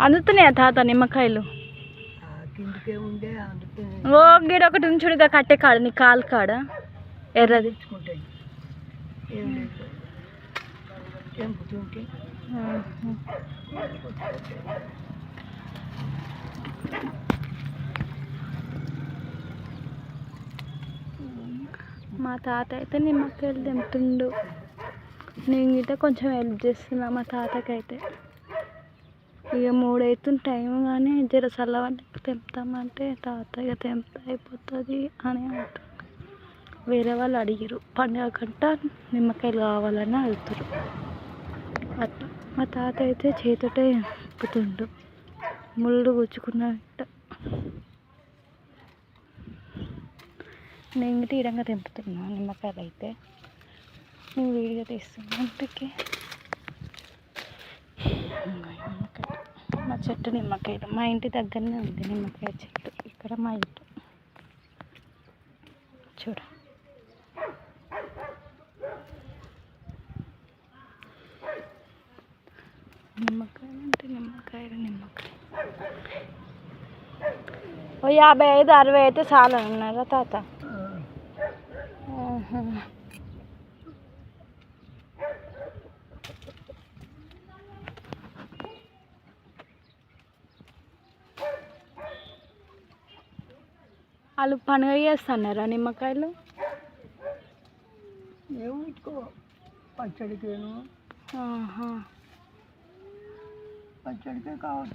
అందుతున్నాయా తాత నిమ్మకాయలు? ఓ గిడ ఒకటి ఉంచుడుగా కట్టే కాడ నీ కాలు కాడ. ఎర్రది. మా తాత అయితే నిమ్మకాయలు తెంపుతుండు. నేను గిట్ట కొంచెం హెల్ప్ చేస్తున్నా మా తాతకైతే. ఇక మూడు అవుతుంది టైం కానీ జర చల్లవంటి తెంపుతామంటే తాత ఇక తెంపుతా అయిపోతుంది అని అంటారు వేరే వాళ్ళు అడిగిరు పండుగ కంట నిమ్మకాయలు కావాలని అడుగుతారు అట్లా మా తాత అయితే చేతితో తెంపుతుండు ముళ్ళు గుచ్చుకున్నట్ట. నేను ఇంకటి ఇడంగా తెంపుతున్నాను నిమ్మకాయలు అయితే నేను వీడియో తీస్తున్నా ఇంటికి మా చెట్టు నిమ్మకాయలు మా ఇంటి దగ్గరనే ఉంది నిమ్మకాయ చెట్టు. ఇక్కడ మా ఇంటి. చూడ. నిమ్మకాయలు అంటే నిమ్మకాయలు నిమ్మకాయ. ఓ యాభై ఐదు అరవై అయితే చాలా ఉన్నారా తాత? వాళ్ళు పండుగ చేస్తున్నారా నిమ్మకాయలు? ఏమో ఇట్టుకో పచ్చడికేను. పచ్చడికే కావచ్చు.